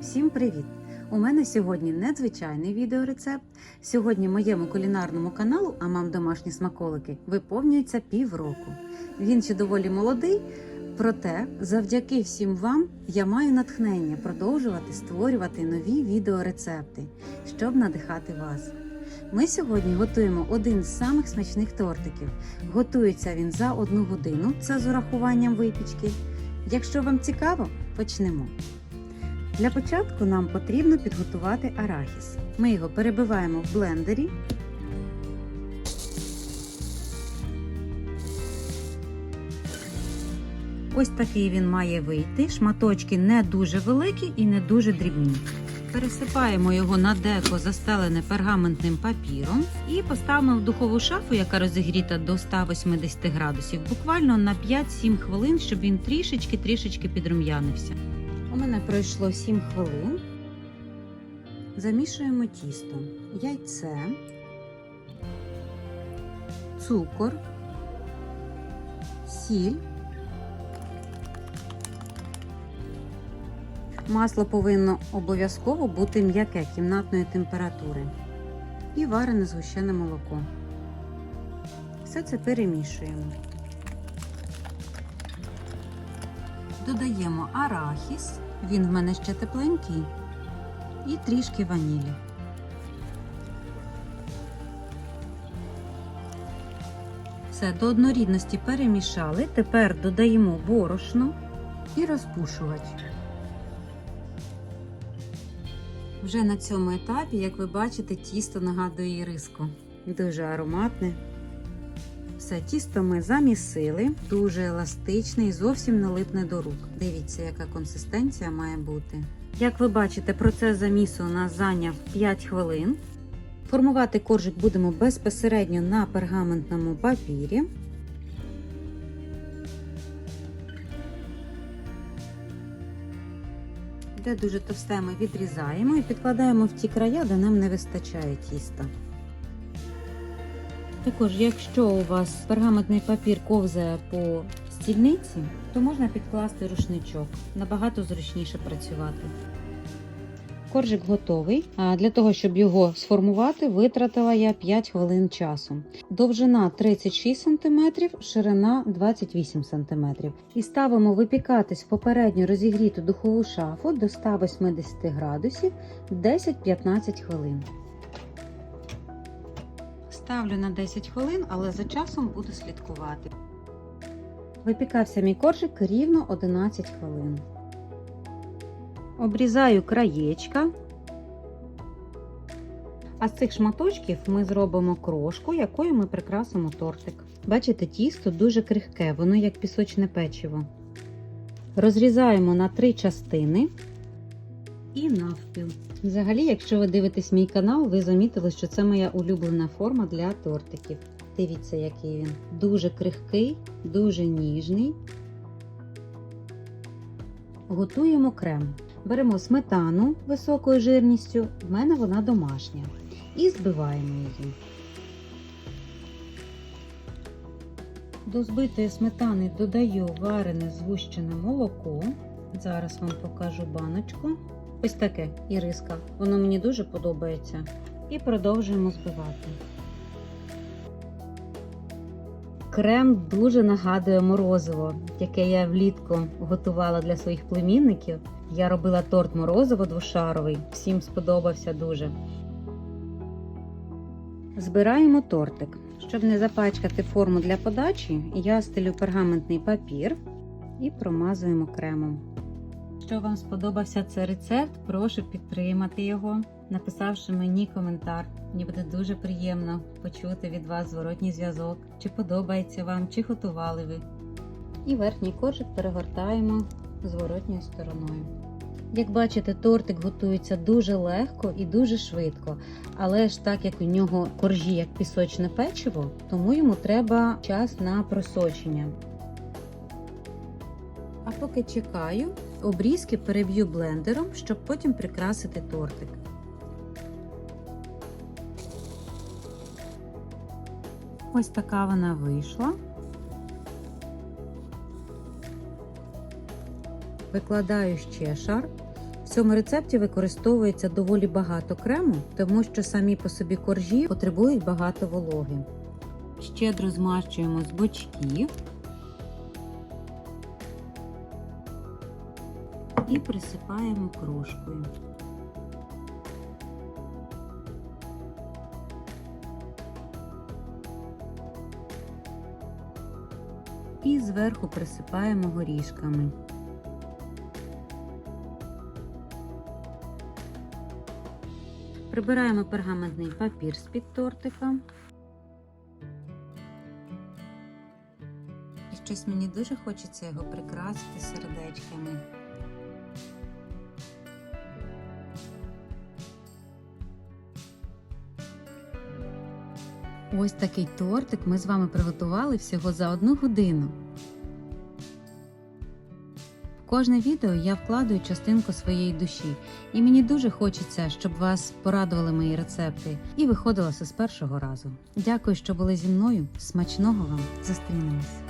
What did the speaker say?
Всім привіт! У мене сьогодні надзвичайний відеорецепт. Сьогодні моєму кулінарному каналу Амам домашні смаколики виповнюється півроку. Він ще доволі молодий, проте завдяки всім вам я маю натхнення продовжувати створювати нові відеорецепти, щоб надихати вас. Ми сьогодні готуємо один з самих смачних тортиків. Готується він за одну годину, це з урахуванням випічки. Якщо вам цікаво, почнемо. Для початку нам потрібно підготувати арахіс. Ми його перебиваємо в блендері. Ось такий він має вийти. Шматочки не дуже великі і не дуже дрібні. Пересипаємо його на деко, застелене пергаментним папіром, і поставимо в духову шафу, яка розігріта до 180 градусів, буквально на 5-7 хвилин, щоб він трішечки-трішечки підрум'янився. У мене пройшло 7 хвилин. Замішуємо тісто, яйце, цукор, сіль. Масло повинно обов'язково бути м'яке кімнатної температури і варене згущене молоко. Все це перемішуємо. Додаємо арахіс, він в мене ще тепленький, і трішки ванілі. Все, до однорідності перемішали. Тепер додаємо борошно і розпушувач. Вже на цьому етапі, як ви бачите, тісто нагадує іриску. Дуже ароматне. Все, тісто ми замісили, дуже еластичне і зовсім не липне до рук. Дивіться, яка консистенція має бути. Як ви бачите, процес замісу у нас зайняв 5 хвилин. Формувати коржик будемо безпосередньо на пергаментному папірі. Де дуже товсте ми відрізаємо і підкладаємо в ті края, де нам не вистачає тіста. Також, якщо у вас пергаментний папір ковзає по стільниці, то можна підкласти рушничок. Набагато зручніше працювати. Коржик готовий. А для того, щоб його сформувати, витратила я 5 хвилин часу. Довжина 36 см, ширина 28 см. І ставимо випікатись в попередньо розігріту духову шафу до 180 градусів 10-15 хвилин. Ставлю на 10 хвилин, але за часом буду слідкувати. Випікався мій коржик рівно 11 хвилин. Обрізаю краєчка. А з цих шматочків ми зробимо крошку, якою ми прикрасимо тортик. Бачите, тісто дуже крихке, воно як пісочне печиво. Розрізаємо на три частини і навпіл. Взагалі, якщо ви дивитесь мій канал, ви замітили, що це моя улюблена форма для тортиків. Дивіться, який він. Дуже крихкий, дуже ніжний. Готуємо крем. Беремо сметану високою жирністю, в мене вона домашня, і збиваємо її. До збитої сметани додаю варене згущене молоко. Зараз вам покажу баночку. Ось таке іриска. Воно мені дуже подобається. І продовжуємо збивати. Крем дуже нагадує морозиво, яке я влітку готувала для своїх племінників. Я робила торт морозиво двошаровий, всім сподобався дуже. Збираємо тортик. Щоб не запачкати форму для подачі, я стелю пергаментний папір і промазуємо кремом. Якщо вам сподобався цей рецепт, прошу підтримати його, написавши мені коментар. Мені буде дуже приємно почути від вас зворотній зв'язок, чи подобається вам, чи готували ви. І верхній коржик перегортаємо зворотньою стороною. Як бачите, тортик готується дуже легко і дуже швидко, але ж так як у нього коржі як пісочне печиво, тому йому треба час на просочення. Поки чекаю, обрізки переб'ю блендером, щоб потім прикрасити тортик. Ось така вона вийшла. Викладаю ще шар. В цьому рецепті використовується доволі багато крему, тому що самі по собі коржі потребують багато вологи. Щедро змащуємо з бочків і присипаємо крошкою. І зверху присипаємо горішками. Прибираємо пергаментний папір з-під тортика. І щось мені дуже хочеться його прикрасити сердечками. Ось такий тортик ми з вами приготували всього за одну годину. В кожне відео я вкладаю частинку своєї душі, і мені дуже хочеться, щоб вас порадували мої рецепти і виходило все з першого разу. Дякую, що були зі мною. Смачного вам! Зустрінемось!